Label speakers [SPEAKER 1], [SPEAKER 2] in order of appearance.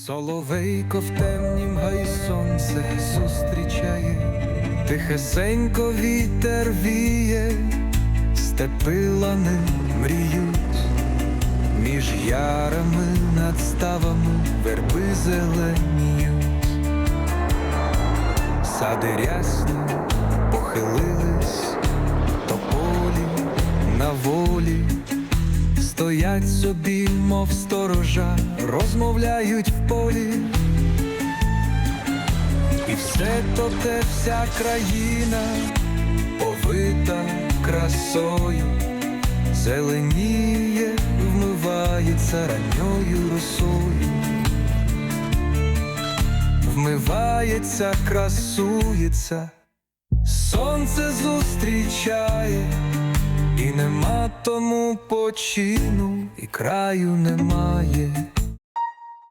[SPEAKER 1] Соловейко в темнім гай сонце зустрічає, тихесенько вітер віє, степи лани мріють, між ярами над ставами верби зеленіють, сади рясні похилились, Стоять собі, мов сторожа, розмовляють в полі. І все то те вся країна повита красою, зеленіє, вмивається ранньою росою, вмивається, красується, сонце зустрічає. Нема тому почину, і краю немає.